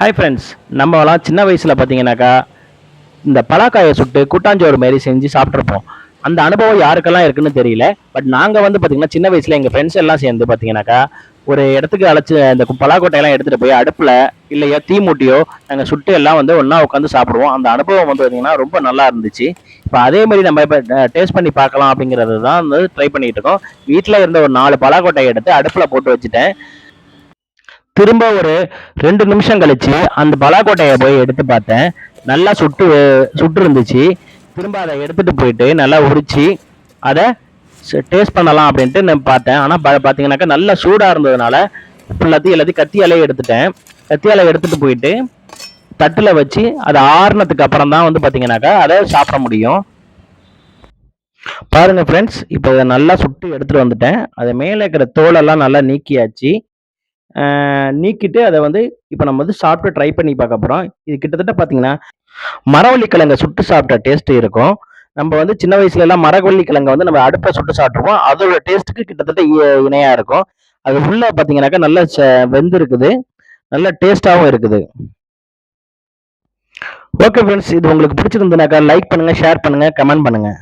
Hi friends நம்மலாம் சின்ன வயசில் பார்த்தீங்கன்னாக்கா இந்த பலாக்காயை சுட்டு கூட்டாஞ்சோறு மாரி செஞ்சு சாப்பிட்ருப்போம். அந்த அனுபவம் யாருக்கெல்லாம் இருக்குன்னு தெரியல. பட் நாங்கள் வந்து பார்த்தீங்கன்னா சின்ன வயசில் எங்கள் ஃப்ரெண்ட்ஸ் எல்லாம் சேர்ந்து பார்த்தீங்கன்னாக்கா ஒரு இடத்துக்கு அழைச்சி அந்த பலாக்கோட்டையெல்லாம் பலாக்கொட்டையெல்லாம் எடுத்துகிட்டு போய் அடுப்பில் இல்லையோ தீ மூட்டியோ நாங்கள் சுட்டு எல்லாம் வந்து ஒன்றா உட்காந்து சாப்பிடுவோம். அந்த அனுபவம் வந்து பார்த்தீங்கன்னா ரொம்ப நல்லா இருந்துச்சு. இப்போ அதே மாதிரி நம்ம இப்போ டேஸ்ட் பண்ணி பார்க்கலாம் அப்படிங்கிறது தான் வந்து ட்ரை பண்ணிகிட்டு இருக்கோம். வீட்டில் இருந்த ஒரு நாலு பலாக்கொட்டையை எடுத்து அடுப்பில் போட்டு வச்சுட்டேன். திரும்ப ஒரு ரெண்டு நிமிஷம் கழிச்சு அந்த பலாக்கோட்டையை போய் எடுத்து பார்த்தேன். நல்லா சுட்டு சுட்டு இருந்துச்சு. திரும்ப அதை எடுத்துட்டு போயிட்டு நல்லா உரிச்சு அதை டேஸ்ட் பண்ணலாம் அப்படின்ட்டு நான் பார்த்தேன். ஆனால் பார்த்தீங்கன்னாக்கா நல்லா சூடாக இருந்ததுனால ஃபுல்லாத்தையும் எல்லாத்தையும் கத்தியாலே எடுத்துட்டேன். கத்தியால எடுத்துட்டு போயிட்டு தட்டில் வச்சு அதை ஆறுனதுக்கு அப்புறம் தான் வந்து பார்த்தீங்கன்னாக்கா அதை சாப்பிட முடியும். பாருங்க ஃப்ரெண்ட்ஸ் இப்போ இதை நல்லா சுட்டு எடுத்துகிட்டு வந்துட்டேன். அது மேலே இருக்கிற தோலெல்லாம் நல்லா நீக்கியாச்சு. நீக்கிட்டு அதை வந்து இப்போ நம்ம வந்து சாப்பிட்டு ட்ரை பண்ணி பார்க்க போகிறோம் இது கிட்டத்தட்ட பார்த்தீங்கன்னா மரவள்ளி சுட்டு சாப்பிட்ட டேஸ்ட் இருக்கும். நம்ம வந்து சின்ன வயசுல எல்லாம் மரவள்ளி கிழங்க வந்து நம்ம அடுப்பை சுட்டு சாப்பிட்ருவோம் அதோட டேஸ்ட்டுக்கு கிட்டத்தட்ட இணையாக இருக்கும். அது உள்ளே பார்த்தீங்கன்னாக்கா நல்லா ச- வெந்து இருக்குது நல்ல டேஸ்ட்டாகவும் இருக்குது. ஓகே ஃப்ரெண்ட்ஸ் இது உங்களுக்கு பிடிச்சிருந்ததுனாக்கா லைக் பண்ணுங்கள் ஷேர் பண்ணுங்கள் கமெண்ட் பண்ணுங்கள்